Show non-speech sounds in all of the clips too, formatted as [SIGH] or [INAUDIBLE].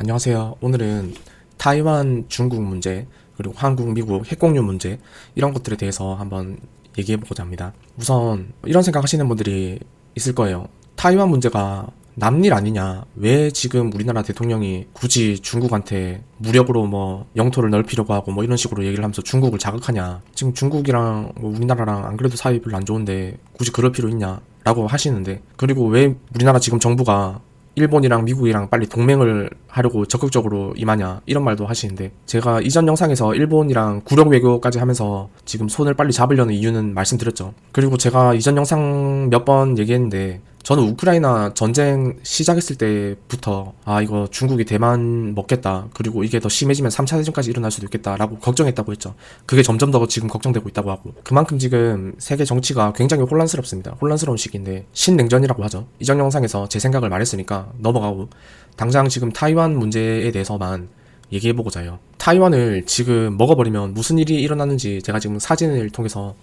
안녕하세요. 오늘은 타이완 중국 문제, 그리고 한국, 미국 핵공유 문제, 이런 것들에 대해서 한번 얘기해 보고자 합니다. 우선, 이런 생각 하시는 분들이 있을 거예요. 타이완 문제가 남일 아니냐. 왜 지금 우리나라 대통령이 굳이 중국한테 무력으로 뭐 영토를 넓히려고 하고 뭐 이런 식으로 얘기를 하면서 중국을 자극하냐. 지금 중국이랑 뭐 우리나라랑 안 그래도 사이 별로 안 좋은데 굳이 그럴 필요 있냐. 라고 하시는데. 그리고 왜 우리나라 지금 정부가 일본이랑 미국이랑 빨리 동맹을 하려고 적극적으로 임하냐 이런 말도 하시는데 제가 이전 영상에서 일본이랑 구력 외교까지 하면서 지금 손을 빨리 잡으려는 이유는 말씀드렸죠. 그리고 제가 이전 영상 몇 번 얘기했는데 저는 우크라이나 전쟁 시작했을 때부터 아 이거 중국이 대만 먹겠다. 그리고 이게 더 심해지면 3차 대전까지 일어날 수도 있겠다라고 걱정했다고 했죠. 그게 점점 더 지금 걱정되고 있다고 하고. 그만큼 지금 세계 정치가 굉장히 혼란스럽습니다. 혼란스러운 시기인데 신냉전이라고 하죠. 이전 영상에서 제 생각을 말했으니까 넘어가고. 당장 지금 타이완 문제에 대해서만 얘기해보고자 해요. 타이완을 지금 먹어버리면 무슨 일이 일어나는지 제가 지금 사진을 통해서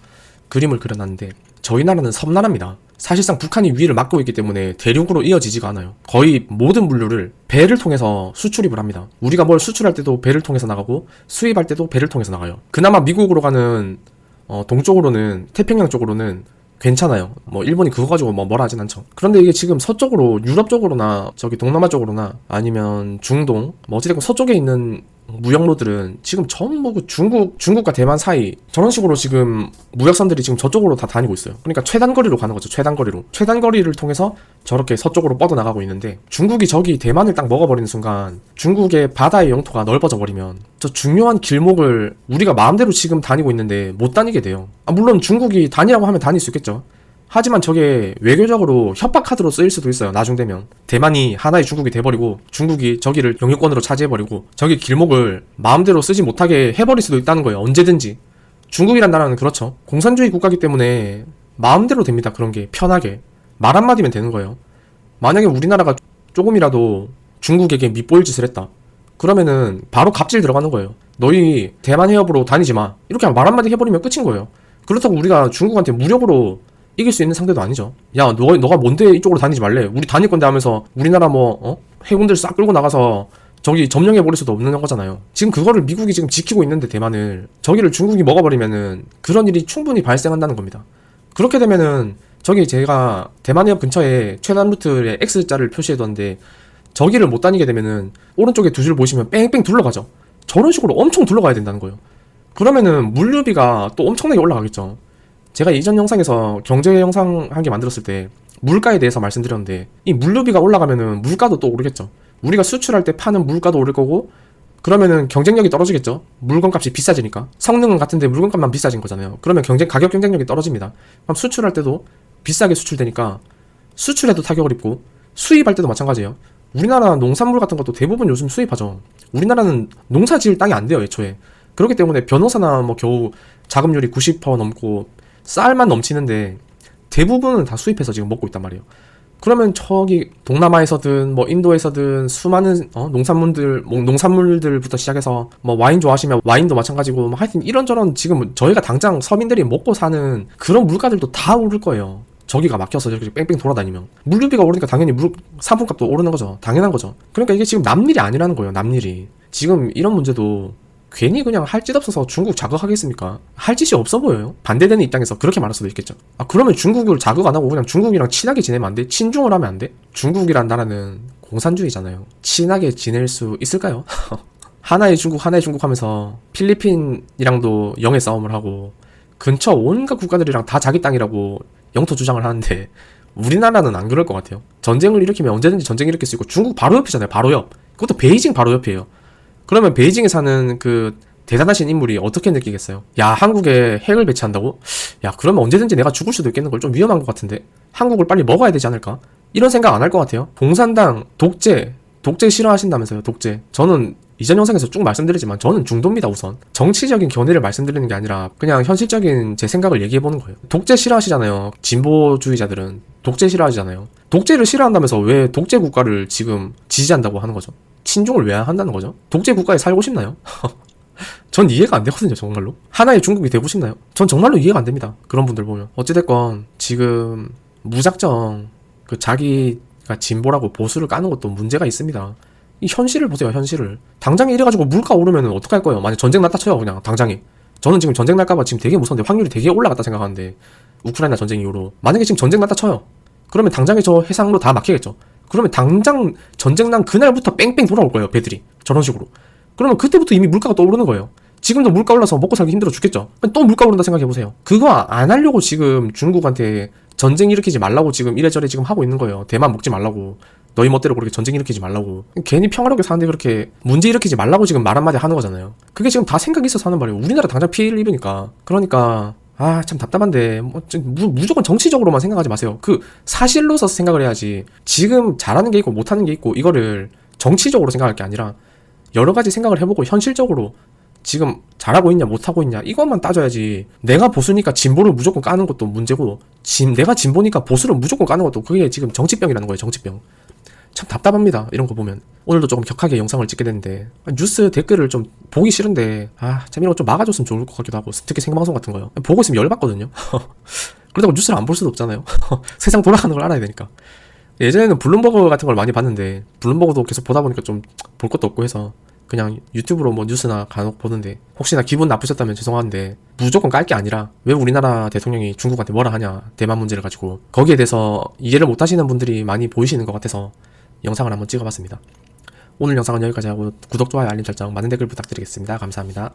그림을 그려놨는데 저희 나라는 섬나라입니다. 사실상 북한이 위를 막고 있기 때문에 대륙으로 이어지지가 않아요. 거의 모든 물류를 배를 통해서 수출입을 합니다. 우리가 뭘 수출할 때도 배를 통해서 나가고 수입할 때도 배를 통해서 나가요. 그나마 미국으로 가는 어, 동쪽으로는 태평양 쪽으로는 괜찮아요. 뭐 일본이 그거 가지고 뭐 뭐라 하진 않죠. 그런데 이게 지금 서쪽으로 유럽 쪽으로나 저기 동남아 쪽으로나 아니면 중동 뭐 어찌됐건 서쪽에 있는 무역로들은 지금 전부 그 중국 중국과 대만 사이 저런 식으로 지금 무역선들이 지금 저쪽으로 다 다니고 있어요. 그러니까 최단거리로 가는 거죠. 최단거리로 최단거리를 통해서 저렇게 서쪽으로 뻗어 나가고 있는데 중국이 저기 대만을 딱 먹어버리는 순간 중국의 바다의 영토가 넓어져 버리면 저 중요한 길목을 우리가 마음대로 지금 다니고 있는데 못 다니게 돼요. 아, 물론 중국이 다니라고 하면 다닐 수 있겠죠. 하지만 저게 외교적으로 협박 카드로 쓰일 수도 있어요. 나중 되면 대만이 하나의 중국이 돼버리고 중국이 저기를 영유권으로 차지해버리고 저기 길목을 마음대로 쓰지 못하게 해버릴 수도 있다는 거예요. 언제든지 중국이란 나라는 그렇죠. 공산주의 국가기 때문에 마음대로 됩니다. 그런 게 편하게 말 한마디면 되는 거예요. 만약에 우리나라가 조금이라도 중국에게 밑보일 짓을 했다. 그러면은 바로 갑질 들어가는 거예요. 너희 대만 해협으로 다니지 마. 이렇게 말 한마디 해버리면 끝인 거예요. 그렇다고 우리가 중국한테 무력으로 이길 수 있는 상대도 아니죠. 야, 너, 너가 뭔데 이쪽으로 다니지 말래? 우리 다닐 건데 하면서 우리나라 뭐, 어? 해군들 싹 끌고 나가서 저기 점령해 버릴 수도 없는 거잖아요. 지금 그거를 미국이 지금 지키고 있는데 대만을 저기를 중국이 먹어버리면은 그런 일이 충분히 발생한다는 겁니다. 그렇게 되면은 저기 제가 대만 해협 근처에 최단 루트에 X자를 표시해뒀는데 저기를 못 다니게 되면은 오른쪽에 두 줄 보시면 뺑뺑 둘러가죠. 저런 식으로 엄청 둘러가야 된다는 거예요. 그러면은 물류비가 또 엄청나게 올라가겠죠. 제가 이전 영상에서 경제 영상 한 개 만들었을 때 물가에 대해서 말씀드렸는데 이 물류비가 올라가면은 물가도 또 오르겠죠. 우리가 수출할 때 파는 물가도 오를 거고 그러면은 경쟁력이 떨어지겠죠. 물건 값이 비싸지니까. 성능은 같은데 물건 값만 비싸진 거잖아요. 그러면 경쟁 가격 경쟁력이 떨어집니다. 그럼 수출할 때도 비싸게 수출되니까 수출에도 타격을 입고 수입할 때도 마찬가지예요. 우리나라 농산물 같은 것도 대부분 요즘 수입하죠. 우리나라는 농사 지을 땅이 안 돼요, 애초에. 그렇기 때문에 변호사나 뭐 겨우 자금률이 90% 넘고 쌀만 넘치는데 대부분은 다 수입해서 지금 먹고 있단 말이에요. 그러면 저기 동남아에서든 뭐 인도에서든 수많은 어, 농산물들 뭐 농산물들부터 시작해서 뭐 와인 좋아하시면 와인도 마찬가지고 뭐 하여튼 이런저런 지금 저희가 당장 서민들이 먹고 사는 그런 물가들도 다 오를 거예요. 저기가 막혀서 저렇게 뺑뺑 돌아다니면 물류비가 오르니까 당연히 물 상품값도 오르는 거죠. 당연한 거죠. 그러니까 이게 지금 남일이 아니라는 거예요. 남일이 지금 이런 문제도 괜히 그냥 할 짓 없어서 중국 자극하겠습니까? 할 짓이 없어 보여요. 반대되는 입장에서 그렇게 말할 수도 있겠죠. 아, 그러면 중국을 자극 안 하고 그냥 중국이랑 친하게 지내면 안 돼? 친중을 하면 안 돼? 중국이란 나라는 공산주의잖아요. 친하게 지낼 수 있을까요? [LAUGHS] 하나의 중국, 하나의 중국 하면서 필리핀이랑도 영해 싸움을 하고 근처 온갖 국가들이랑 다 자기 땅이라고 영토 주장을 하는데 우리나라는 안 그럴 것 같아요. 전쟁을 일으키면 언제든지 전쟁 일으킬 수 있고 중국 바로 옆이잖아요. 바로 옆. 그것도 베이징 바로 옆이에요. 그러면 베이징에 사는 그 대단하신 인물이 어떻게 느끼겠어요? 야, 한국에 핵을 배치한다고? 야, 그러면 언제든지 내가 죽을 수도 있겠는 걸 좀 위험한 것 같은데? 한국을 빨리 먹어야 되지 않을까? 이런 생각 안 할 것 같아요. 공산당, 독재, 독재 싫어하신다면서요, 독재. 저는 이전 영상에서 쭉 말씀드리지만 저는 중도입니다, 우선. 정치적인 견해를 말씀드리는 게 아니라 그냥 현실적인 제 생각을 얘기해 보는 거예요. 독재 싫어하시잖아요. 진보주의자들은. 독재 싫어하시잖아요. 독재를 싫어한다면서 왜 독재 국가를 지금 지지한다고 하는 거죠? 친중을 왜 한다는 거죠? 독재 국가에 살고 싶나요? [LAUGHS] 전 이해가 안 되거든요, 정말로. 하나의 중국이 되고 싶나요? 전 정말로 이해가 안 됩니다. 그런 분들 보면. 어찌됐건, 지금, 무작정, 그 자기가 진보라고 보수를 까는 것도 문제가 있습니다. 이 현실을 보세요, 현실을. 당장에 이래가지고 물가 오르면 어떡할 거예요? 만약 전쟁 났다 쳐요, 그냥 당장에. 저는 지금 전쟁 날까봐 지금 되게 무서운데 확률이 되게 올라갔다 생각하는데 우크라이나 전쟁 이후로 만약에 지금 전쟁 났다 쳐요. 그러면 당장에 저 해상로 다 막히겠죠. 그러면 당장 전쟁 난 그날부터 뺑뺑 돌아올 거예요, 배들이. 저런 식으로. 그러면 그때부터 이미 물가가 또 오르는 거예요. 지금도 물가 올라서 먹고 살기 힘들어 죽겠죠. 또 물가 오른다 생각해 보세요. 그거 안 하려고 지금 중국한테 전쟁 일으키지 말라고 지금 이래저래 지금 하고 있는 거예요. 대만 먹지 말라고. 너희 멋대로 그렇게 전쟁 일으키지 말라고. 괜히 평화롭게 사는데 그렇게 문제 일으키지 말라고 지금 말 한마디 하는 거잖아요. 그게 지금 다 생각이 있어서 하는 말이에요. 우리나라 당장 피해를 입으니까. 그러니까 아 참 답답한데 뭐좀 무, 무조건 정치적으로만 생각하지 마세요. 그 사실로서 생각을 해야지. 지금 잘하는 게 있고 못하는 게 있고 이거를 정치적으로 생각할 게 아니라 여러 가지 생각을 해보고 현실적으로 지금 잘하고 있냐 못하고 있냐 이것만 따져야지 내가 보수니까 진보를 무조건 까는 것도 문제고 진, 내가 진보니까 보수를 무조건 까는 것도 그게 지금 정치병이라는 거예요 정치병 참 답답합니다. 이런 거 보면. 오늘도 조금 격하게 영상을 찍게 됐는데. 아, 뉴스 댓글을 좀 보기 싫은데. 아참 이런 거 좀 막아줬으면 좋을 것 같기도 하고. 특히 생방송 같은 거요. 보고 있으면 열받거든요. [LAUGHS] 그렇다고 뉴스를 안 볼 수도 없잖아요. [LAUGHS] 세상 돌아가는 걸 알아야 되니까. 예전에는 블룸버그 같은 걸 많이 봤는데 블룸버그도 계속 보다 보니까 좀 볼 것도 없고 해서 그냥 유튜브로 뭐 뉴스나 간혹 보는데 혹시나 기분 나쁘셨다면 죄송한데 무조건 깔 게 아니라 왜 우리나라 대통령이 중국한테 뭐라 하냐 대만 문제를 가지고 거기에 대해서 이해를 못 하시는 분들이 많이 보이시는 것 같아서 영상을 한번 찍어봤습니다. 오늘 영상은 여기까지 하고 구독, 좋아요, 알림 설정, 많은 댓글 부탁드리겠습니다. 감사합니다.